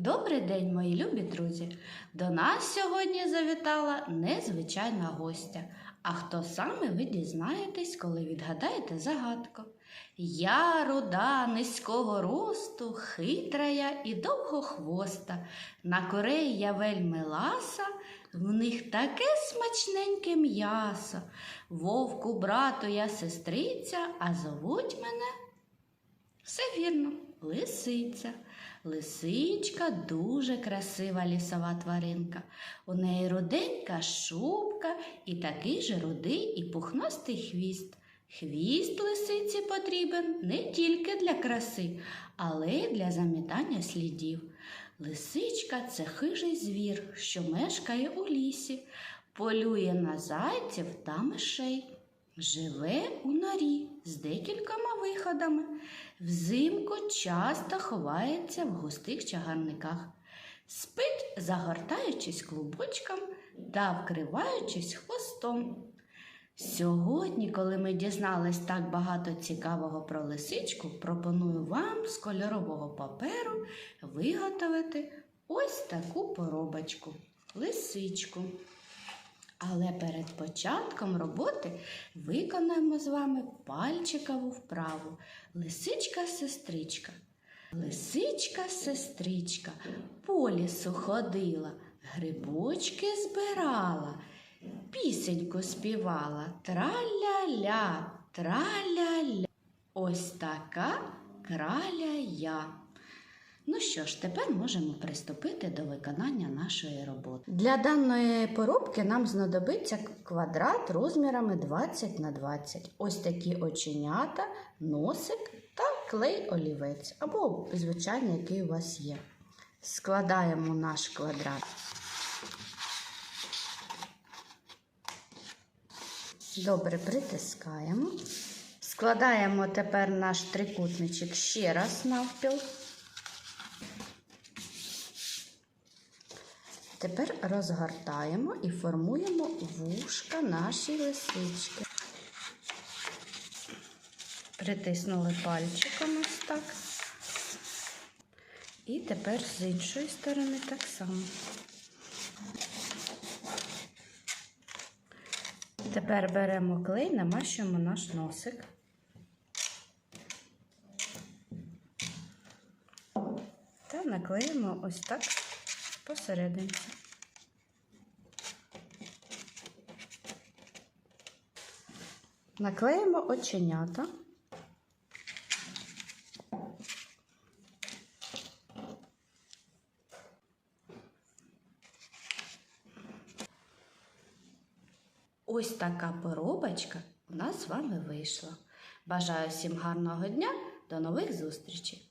Добрий день, мої любі друзі! До нас сьогодні завітала незвичайна гостя. А хто саме ви дізнаєтесь, коли відгадаєте загадку? Я руда низького росту, хитрая і довгохвоста. На кореї я вельми ласа, в них таке смачненьке м'ясо. Вовку, брату, я сестриця, а зовуть мене. Все вірно, лисиця. Лисичка дуже красива лісова тваринка. У неї руденька шубка і такий же рудий і пухнастий хвіст. Хвіст лисиці потрібен не тільки для краси, але й для замітання слідів. Лисичка це хижий звір, що мешкає у лісі, полює на зайців та мишей. Живе у норі з декількома виходами. Взимку часто ховається в густих чагарниках. Спить, загортаючись клубочком та вкриваючись хвостом. Сьогодні, коли ми дізнались так багато цікавого про лисичку, пропоную вам з кольорового паперу виготовити ось таку поробочку лисичку. Але перед початком роботи виконаємо з вами пальчикову вправу. Лисичка-сестричка. Лисичка-сестричка по лісу ходила, грибочки збирала, пісеньку співала траля-ля, траля-ля. Ось така краля я. Ну що ж, тепер можемо приступити до виконання нашої роботи. Для даної поробки нам знадобиться квадрат розмірами 20 на 20. Ось такі оченята, носик та клей олівець або звичайний, який у вас є. Складаємо наш квадрат. Добре притискаємо. Складаємо тепер наш трикутничок ще раз навпіл. Тепер розгортаємо і формуємо вушка нашій лисички. Притиснули пальчиком ось так. І тепер з іншої сторони так само. Тепер беремо клей, намащуємо наш носик. Та наклеїмо ось так посередині. Наклеїмо оченята. Ось така поробочка у нас з вами вийшла. Бажаю всім гарного дня, до нових зустрічей!